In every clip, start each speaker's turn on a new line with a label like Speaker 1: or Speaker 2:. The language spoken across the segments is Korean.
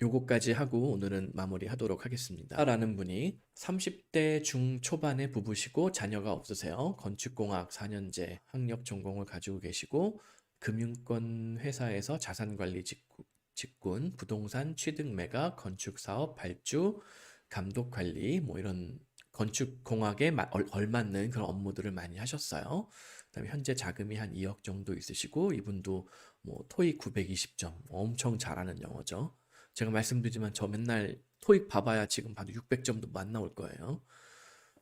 Speaker 1: 요거까지 하고 오늘은 마무리하도록 하겠습니다. 라는 분이 30대 중초반의 부부시고 자녀가 없으세요. 건축공학 4년제 학력 전공을 가지고 계시고 금융권 회사에서 자산관리 직군, 부동산 취득 매각, 건축 사업 발주, 감독 관리 뭐 이런 건축 공학에 마- 얼- 걸맞는 그런 업무들을 많이 하셨어요. 그다음에 현재 자금이 한 2억 정도 있으시고 이분도 뭐 토익 920점 엄청 잘하는 영어죠. 제가 말씀드리지만 저 맨날 토익 봐봐야 지금 봐도 600점도 안 나올 거예요.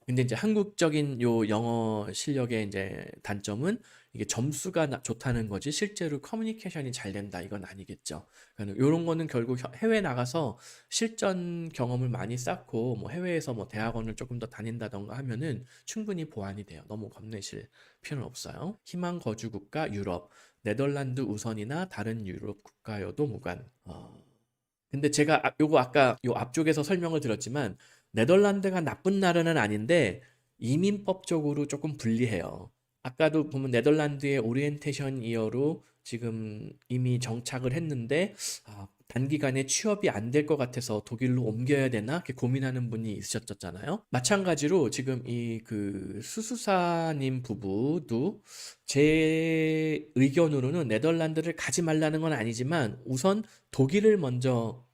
Speaker 1: 근데 이제 한국적인 요 영어 실력의 이제 단점은 이게 점수가 나- 좋다는 거지 실제로 커뮤니케이션이 잘 된다 이건 아니겠죠. 그러니까 이런 거는 결국 혀- 해외 나가서 실전 경험을 많이 쌓고 뭐 해외에서 뭐 대학원을 조금 더 다닌다던가 하면은 충분히 보완이 돼요. 너무 겁내실 필요는 없어요. 희망 거주 국가 유럽, 네덜란드 우선이나 다른 유럽 국가여도 무관. 어, 근데 제가 아- 요거 아까 요 앞쪽에서 설명을 드렸지만 네덜란드가 나쁜 나라는 아닌데 이민법적으로 조금 불리해요. 아까도 보면 네덜란드의 오리엔테이션 이어로 지금 이미 정착을 했는데 아, 단기간에 취업이 안 될 것 같아서 독일로 옮겨야 되나 이렇게 고민하는 분이 있으셨잖아요. 마찬가지로 지금 이 그 수수사님 부부도 제 의견으로는 네덜란드를 가지 말라는 건 아니지만 우선 독일을 먼저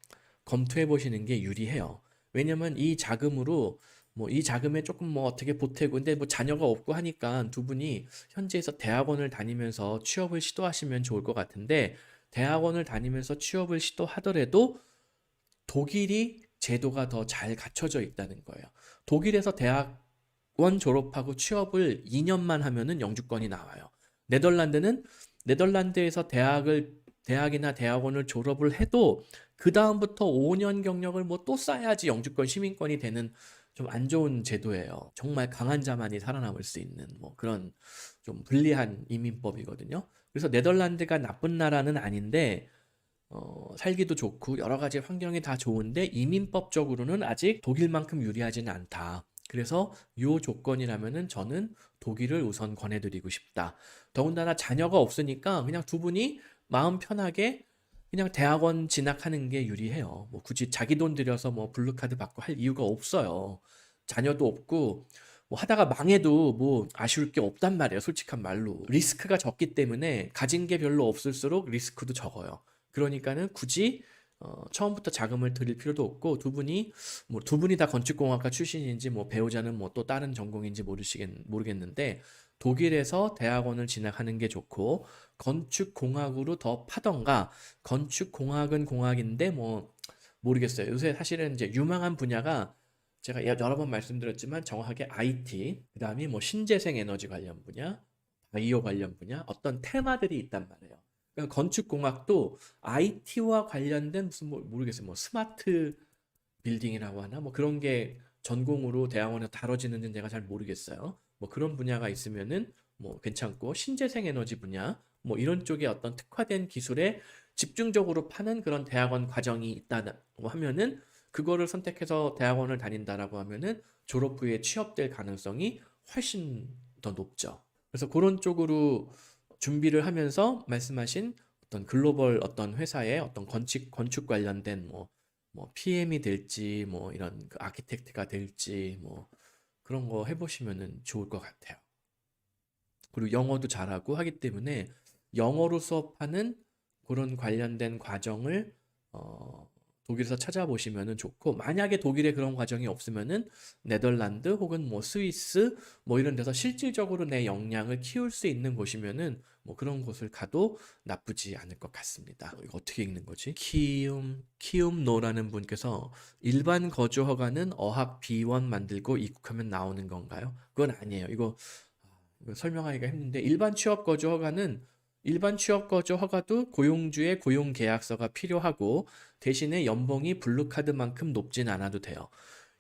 Speaker 1: 검토해 보시는 게 유리해요. 왜냐면 이 자금으로 뭐 이 자금에 조금 뭐 어떻게 보태고 근데 뭐 자녀가 없고 하니까 두 분이 현지에서 대학원을 다니면서 취업을 시도하시면 좋을 것 같은데 대학원을 다니면서 취업을 시도하더라도 독일이 제도가 더 잘 갖춰져 있다는 거예요. 독일에서 대학원 졸업하고 취업을 2년만 하면은 영주권이 나와요. 네덜란드는 네덜란드에서 대학을 대학이나 대학원을 졸업을 해도 그 다음부터 5년 경력을 뭐 또 쌓아야지 영주권 시민권이 되는 좀 안 좋은 제도예요. 정말 강한 자만이 살아남을 수 있는 뭐 그런 좀 불리한 이민법이거든요. 그래서 네덜란드가 나쁜 나라는 아닌데 어, 살기도 좋고 여러 가지 환경이 다 좋은데 이민법적으로는 아직 독일만큼 유리하지는 않다. 그래서 요 조건이라면은 저는 독일을 우선 권해드리고 싶다. 더군다나 자녀가 없으니까 그냥 두 분이 마음 편하게 그냥 대학원 진학하는 게 유리해요. 뭐 굳이 자기 돈 들여서 뭐 블루카드 받고 할 이유가 없어요. 자녀도 없고 뭐 하다가 망해도 뭐 아쉬울 게 없단 말이에요. 솔직한 말로. 리스크가 적기 때문에 가진 게 별로 없을수록 리스크도 적어요. 그러니까는 굳이 어, 처음부터 자금을 들일 필요도 없고 두 분이 뭐 두 분이 다 건축공학과 출신인지 뭐 배우자는 뭐 또 다른 전공인지 모르시겠 모르겠는데 독일에서 대학원을 진학하는 게 좋고 건축공학으로 더 파던가 건축공학은 공학인데 뭐 모르겠어요. 요새 사실은 이제 유망한 분야가 제가 여- 여러 번 말씀드렸지만 정확하게 IT, 그 다음에 뭐 신재생 에너지 관련 분야, 바이오 관련 분야 어떤 테마들이 있단 말이에요. 그러니까 건축공학도 IT와 관련된 무슨 뭐 모르겠어요. 뭐 스마트 빌딩이라고 하나 뭐 그런 게 전공으로 대학원에 다뤄지는지는 제가 잘 모르겠어요. 뭐 그런 분야가 있으면은 뭐 괜찮고 신재생 에너지 분야 뭐 이런 쪽에 어떤 특화된 기술에 집중적으로 파는 그런 대학원 과정이 있다고 하면은 그거를 선택해서 대학원을 다닌다라고 하면은 졸업 후에 취업될 가능성이 훨씬 더 높죠. 그래서 그런 쪽으로 준비를 하면서 말씀하신 어떤 글로벌 어떤 회사의 어떤 건축 건축 관련된 뭐 뭐 PM이 될지 뭐 이런 그 아키텍트가 될지 뭐 그런 거 해보시면은 좋을 것 같아요. 그리고 영어도 잘하고 하기 때문에 영어로 수업하는 그런 관련된 과정을 어, 독일에서 찾아보시면은 좋고 만약에 독일에 그런 과정이 없으면은 네덜란드 혹은 뭐 스위스 뭐 이런 데서 실질적으로 내 역량을 키울 수 있는 곳이면은 뭐 그런 곳을 가도 나쁘지 않을 것 같습니다. 이거 어떻게 읽는 거지? 키움 키움노라는 분께서 일반 거주 허가는 어학 B1 만들고 입국하면 나오는 건가요? 그건 아니에요. 이거 이거 설명하기가 힘든데 일반 취업 거주 허가는 일반 취업 거주 허가도 고용주의 고용 계약서가 필요하고 대신에 연봉이 블루카드만큼 높진 않아도 돼요.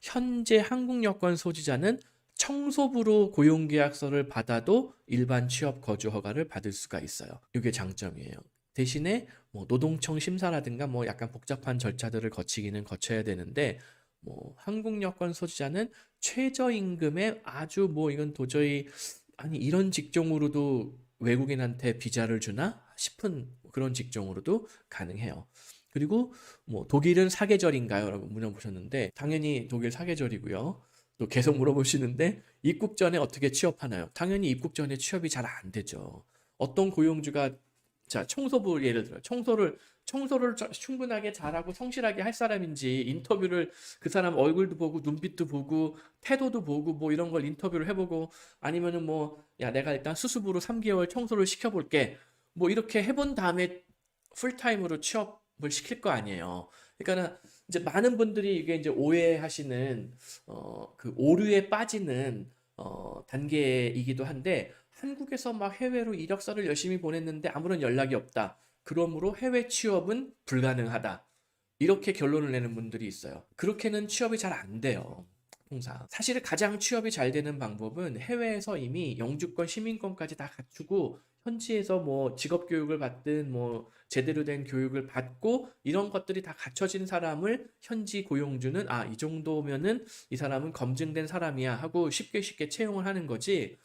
Speaker 1: 현재 한국 여권 소지자는 청소부로 고용 계약서를 받아도 일반 취업 거주 허가를 받을 수가 있어요. 이게 장점이에요. 대신에 뭐 노동청 심사라든가 뭐 약간 복잡한 절차들을 거치기는 거쳐야 되는데 뭐 한국 여권 소지자는 최저임금에 아주 뭐 이건 도저히 아니 이런 직종으로도 외국인한테 비자를 주나 싶은 그런 직종으로도 가능해요. 그리고 뭐 독일은 사계절인가요? 라고 물어보셨는데 당연히 독일 사계절이고요. 또 계속 물어보시는데 입국 전에 어떻게 취업하나요? 당연히 입국 전에 취업이 잘 안 되죠. 어떤 고용주가 자 청소부 예를 들어 청소를 청소를 저- 충분하게 잘하고 성실하게 할 사람인지 인터뷰를 그 사람 얼굴도 보고 눈빛도 보고 태도도 보고 뭐 이런 걸 인터뷰를 해보고 아니면은 뭐 야 내가 일단 수습으로 3개월 청소를 시켜볼게 뭐 이렇게 해본 다음에 풀타임으로 취업을 시킬 거 아니에요. 그러니까는 이제 많은 분들이 이게 이제 오해하시는 어 그 오류에 빠지는 어 단계이기도 한데 한국에서 막 해외로 이력서를 열심히 보냈는데 아무런 연락이 없다. 그러므로 해외 취업은 불가능하다. 이렇게 결론을 내는 분들이 있어요. 그렇게는 취업이 잘 안 돼요. 통상. 사실 가장 취업이 잘 되는 방법은 해외에서 이미 영주권, 시민권까지 다 갖추고 현지에서 뭐 직업 교육을 받든 뭐 제대로 된 교육을 받고 이런 것들이 다 갖춰진 사람을 현지 고용주는 아, 이 정도면은 이 사람은 검증된 사람이야 하고 쉽게 쉽게 채용을 하는 거지.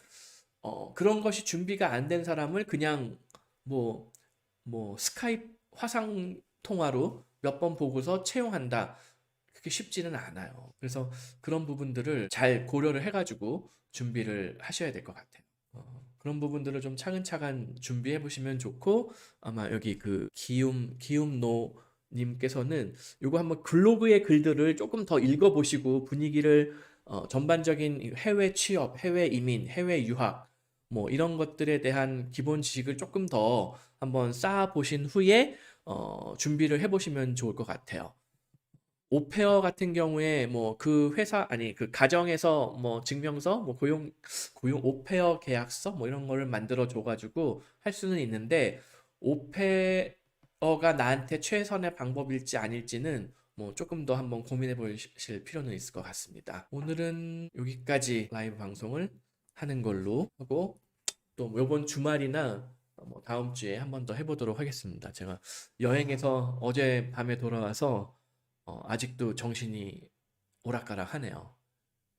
Speaker 1: 어, 그런 것이 준비가 안 된 사람을 그냥 뭐, 뭐, 스카이프 화상 통화로 몇 번 보고서 채용한다. 그게 쉽지는 않아요. 그래서 그런 부분들을 잘 고려를 해가지고 준비를 하셔야 될 것 같아요. 어, 그런 부분들을 좀 차근차근 준비해 보시면 좋고, 아마 여기 그 기움, 기움노 님께서는 요거 한번 블로그의 글들을 조금 더 읽어보시고 분위기를 어, 전반적인 해외 취업, 해외 이민, 해외 유학 뭐 이런 것들에 대한 기본 지식을 조금 더 한번 쌓아 보신 후에 어, 준비를 해 보시면 좋을 것 같아요. 오페어 같은 경우에 뭐 그 회사 아니 그 가정에서 뭐 증명서 뭐 고용 고용 오페어 계약서 뭐 이런 거를 만들어 줘 가지고 할 수는 있는데 오페어가 나한테 최선의 방법일지 아닐지는 뭐 조금 더 한번 고민해 보실 필요는 있을 것 같습니다. 오늘은 여기까지 라이브 방송을 하는 걸로 하고 또 이번 주말이나 뭐 다음 주에 한 번 더 해보도록 하겠습니다. 제가 여행에서 어제 밤에 돌아와서 어, 아직도 정신이 오락가락하네요.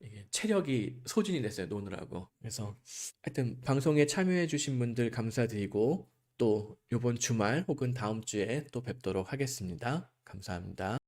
Speaker 1: 이게 체력이 소진이 됐어요, 노느라고. 그래서 하여튼 방송에 참여해주신 분들 감사드리고 또 이번 주말 혹은 다음 주에 또 뵙도록 하겠습니다. 감사합니다.